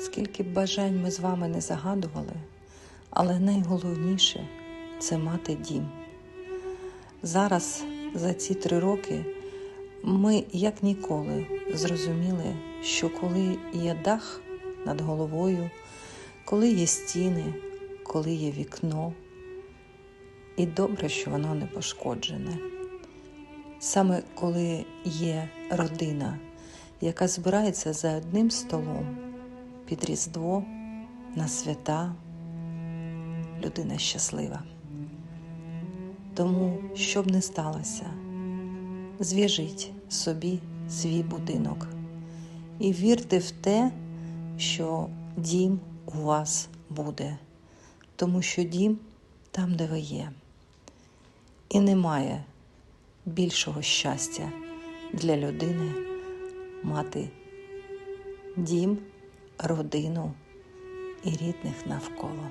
Скільки б бажань ми з вами не загадували, але найголовніше це мати дім. Зараз, за ці три роки, ми як ніколи зрозуміли, що коли є дах над головою, коли є стіни, коли є вікно, і добре, що воно не пошкоджене. Саме коли є родина, яка збирається за одним столом під Різдво на свята, людина щаслива. Тому, що б не сталося, зв'яжіть собі свій будинок і вірте в те, що дім у вас буде, тому що дім там, де ви є. І немає більшого щастя для людини мати дім, родину і рідних навколо.